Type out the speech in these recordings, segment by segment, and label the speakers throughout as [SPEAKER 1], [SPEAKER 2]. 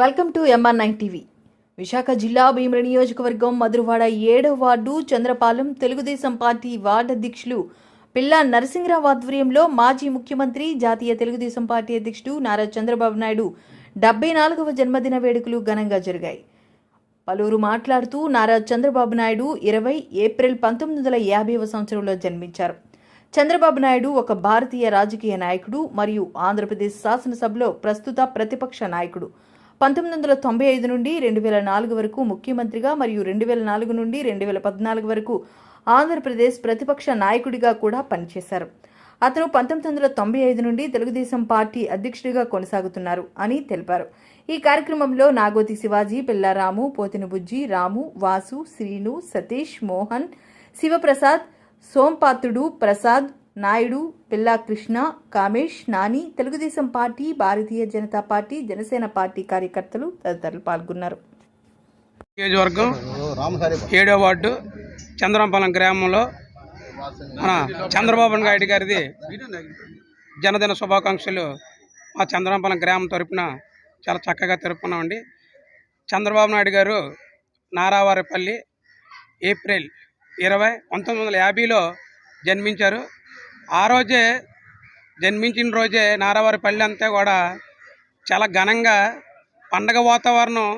[SPEAKER 1] welcome to MR nine TV Visakha జిల్లా భీమర నియోజకవర్గం మధురవాడ ఏడవ ward Chandrapalem Telugu Desam party ward అధ్యక్షులు పిల్లా నరసింహరావు ఆధ్వర్యంలో మాజీ ముఖ్యమంత్రి జాతీయ తెలుగుదేశం పార్టీ అధ్యక్షుడు నారా చంద్రబాబు నాయుడు డెబ్బై నాలుగవ జన్మదిన వేడుకలు ఘనంగా జరిగాయి పలువురు మాట్లాడుతూ నారా చంద్రబాబు నాయుడు ఇరవై ఏప్రిల్ పంతొమ్మిది వందల యాభైవ సంవత్సరంలో జన్మించారు చంద్రబాబు నాయుడు ఒక భారతీయ రాజకీయ నాయకుడు మరియు ఆంధ్రప్రదేశ్ శాసనసభలో ప్రస్తుత ప్రతిపక్ష నాయకుడు పంతొమ్మిది వందల తొంభై ఐదు నుండి రెండు వేల నాలుగు వరకు ముఖ్యమంత్రిగా మరియు రెండు వేల నాలుగు నుండి రెండు వేల పద్నాలుగు వరకు ఆంధ్రప్రదేశ్ ప్రతిపక్ష నాయకుడిగా కూడా పనిచేశారు అతను పంతొమ్మిది వందల తొంభై ఐదు నుండి తెలుగుదేశం పార్టీ అధ్యక్షుడిగా కొనసాగుతున్నారు అని తెలిపారు ఈ కార్యక్రమంలో నాగోతి శివాజీ పిల్లారాము బుజ్జి రాము Vasu Srinu Satish Mohan Sivaprasad సోంపాత్రుడు Prasad Naidu Pilla Krishna Kamesh Nani Telugu Desam party Bharatiya Janata party Janasena party కార్యకర్తలు తదితరులు పాల్గొన్నారు
[SPEAKER 2] ఏడో వార్డు చంద్రంపాలెం గ్రామంలో మన చంద్రబాబు నాయుడు గారిది జనదిన శుభాకాంక్షలు మా చంద్రంపాలెం గ్రామం తరపున చాలా చక్కగా తెలుపుకున్నామండి చంద్రబాబు నాయుడు గారు నారావారిపల్లి ఏప్రిల్ ఇరవై పంతొమ్మిది వందల యాభైలో జన్మించారు ఆ రోజే జన్మించిన రోజే నారావారిపల్లి అంతా కూడా చాలా ఘనంగా పండగ వాతావరణం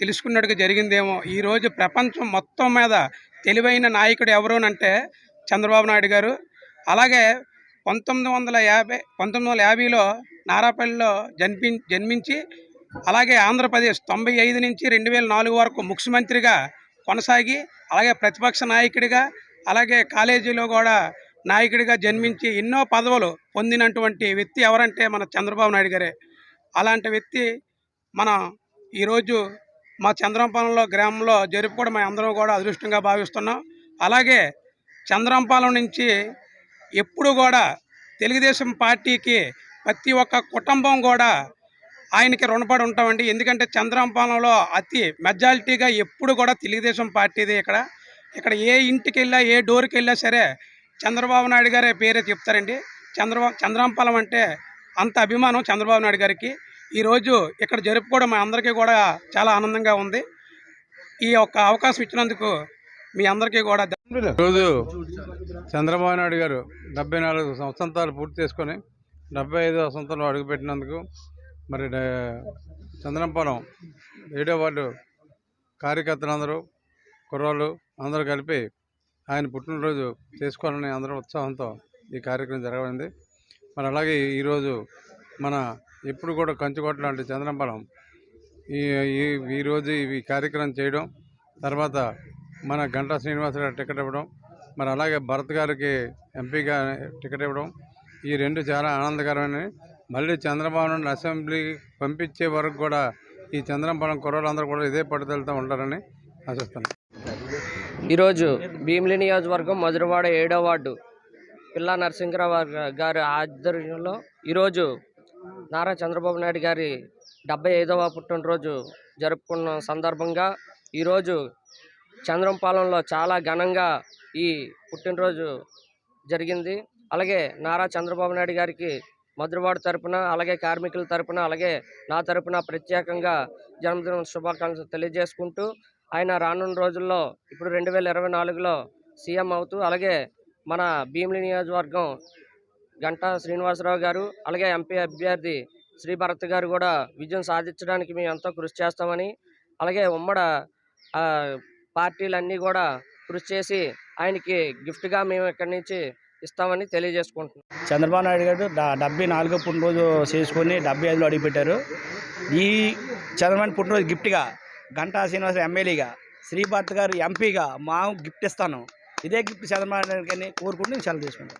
[SPEAKER 2] తెలుసుకున్నట్టుగా జరిగిందేమో ఈరోజు ప్రపంచం మొత్తం మీద తెలివైన నాయకుడు ఎవరునంటే చంద్రబాబు నాయుడు గారు అలాగే పంతొమ్మిది వందల యాభై పంతొమ్మిది వందల యాభైలో నారాపల్లిలో జన్మి జన్మించి అలాగే ఆంధ్రప్రదేశ్ తొంభై ఐదు నుంచి రెండు వేల నాలుగు వరకు ముఖ్యమంత్రిగా కొనసాగి అలాగే ప్రతిపక్ష నాయకుడిగా అలాగే కాలేజీలో కూడా నాయకుడిగా జన్మించి ఎన్నో పదవులు పొందినటువంటి వ్యక్తి ఎవరంటే మన చంద్రబాబు నాయుడు గారే అలాంటి వ్యక్తి మన ఈరోజు మా చంద్రంపాలెంలో గ్రామంలో జరుపుకోవడం మేము అందరం కూడా అదృష్టంగా భావిస్తున్నాం అలాగే చంద్రంపాలెం నుంచి ఎప్పుడు కూడా తెలుగుదేశం పార్టీకి ప్రతి ఒక్క కుటుంబం కూడా ఆయనకి రుణపడి ఉంటామండి ఎందుకంటే చంద్రంపాలెంలో అతి మెజారిటీగా ఎప్పుడు కూడా తెలుగుదేశం పార్టీది ఇక్కడ ఇక్కడ ఏ ఇంటికి వెళ్ళా ఏ డోర్కి వెళ్ళా సరే చంద్రబాబు నాయుడు గారే పేరే చెప్తారండి చంద్రబాబు చంద్రాంపాలెం అంటే అంత అభిమానం చంద్రబాబు నాయుడు గారికి ఈరోజు ఇక్కడ జరుపుకోవడం మా అందరికీ కూడా చాలా ఆనందంగా ఉంది ఈ యొక్క అవకాశం ఇచ్చినందుకు మీ అందరికీ కూడా
[SPEAKER 3] రోజు చంద్రబాబు నాయుడు గారు డెబ్బై నాలుగు సంవత్సరాలు పూర్తి చేసుకొని డెబ్బై ఐదో సంవత్సరాలు అడుగుపెట్టినందుకు మరి చంద్రంపాలెం ఏడో వార్డు కార్యకర్తలందరూ కుర్రాళ్ళు అందరూ కలిపి ఆయన పుట్టినరోజు చేసుకోవాలని అందరం ఉత్సాహంతో ఈ కార్యక్రమం జరగబడింది మరి అలాగే ఈరోజు మన ఎప్పుడు కూడా కంచుకోట లాంటి చంద్రంబలం ఈ ఈరోజు ఈ కార్యక్రమం చేయడం తర్వాత మన గంటా శ్రీనివాసరావు టికెట్ ఇవ్వడం మరి అలాగే భరత్ గారికి ఎంపీగా టికెట్ ఇవ్వడం ఈ రెండు చాలా ఆనందకరమైనవి మళ్ళీ చంద్రబాబు అసెంబ్లీ పంపించే వరకు కూడా ఈ చంద్రబాబు కుర్రలందరూ కూడా ఇదే పట్టుదలతో ఉంటారని ఆశిస్తున్నాను
[SPEAKER 4] ఈరోజు భీమిలి నియోజకవర్గం మధురవాడ ఏడో వార్డు పిల్లా నరసింహరావు గారి ఆధ్వర్యంలో ఈరోజు నారా చంద్రబాబు నాయుడు గారి డెబ్బై ఐదవ పుట్టినరోజు జరుపుకున్న సందర్భంగా ఈరోజు చంద్రంపాలెంలో చాలా ఘనంగా ఈ పుట్టినరోజు జరిగింది అలాగే నారా చంద్రబాబు నాయుడు గారికి మధురవాడ తరపున అలాగే కార్మికుల తరపున అలాగే నా తరపున ప్రత్యేకంగా జన్మదిన శుభాకాంక్షలు తెలియజేసుకుంటూ ఆయన రానున్న రోజుల్లో ఇప్పుడు రెండు వేల ఇరవై నాలుగులో సీఎం అవుతూ అలాగే మన భీమిలి నియోజకవర్గం గంటా శ్రీనివాసరావు గారు అలాగే ఎంపీ అభ్యర్థి శ్రీ భరత్ గారు కూడా విజయం సాధించడానికి మేము ఎంతో కృషి చేస్తామని అలాగే ఉమ్మడ పార్టీలన్నీ కూడా కృషి చేసి ఆయనకి గిఫ్ట్గా మేము ఇక్కడి నుంచి ఇస్తామని తెలియజేసుకుంటున్నాం
[SPEAKER 5] చంద్రబాబు నాయుడు గారు డెబ్బై నాలుగో పుట్టినరోజు చేసుకొని డెబ్బై ఐదులో అడిగిపెట్టారు ఈ చంద్రబాబు పుట్టినరోజు గిఫ్ట్గా గంటా శ్రీనివాస ఎమ్మెల్యేగా శ్రీభారత్ గారు ఎంపీగా మా గిఫ్ట్ ఇస్తాను ఇదే గిఫ్ట్ చంద్రబాబు గారిని కోరుకుంటూ నేను సెలవు తీసుకుంటాను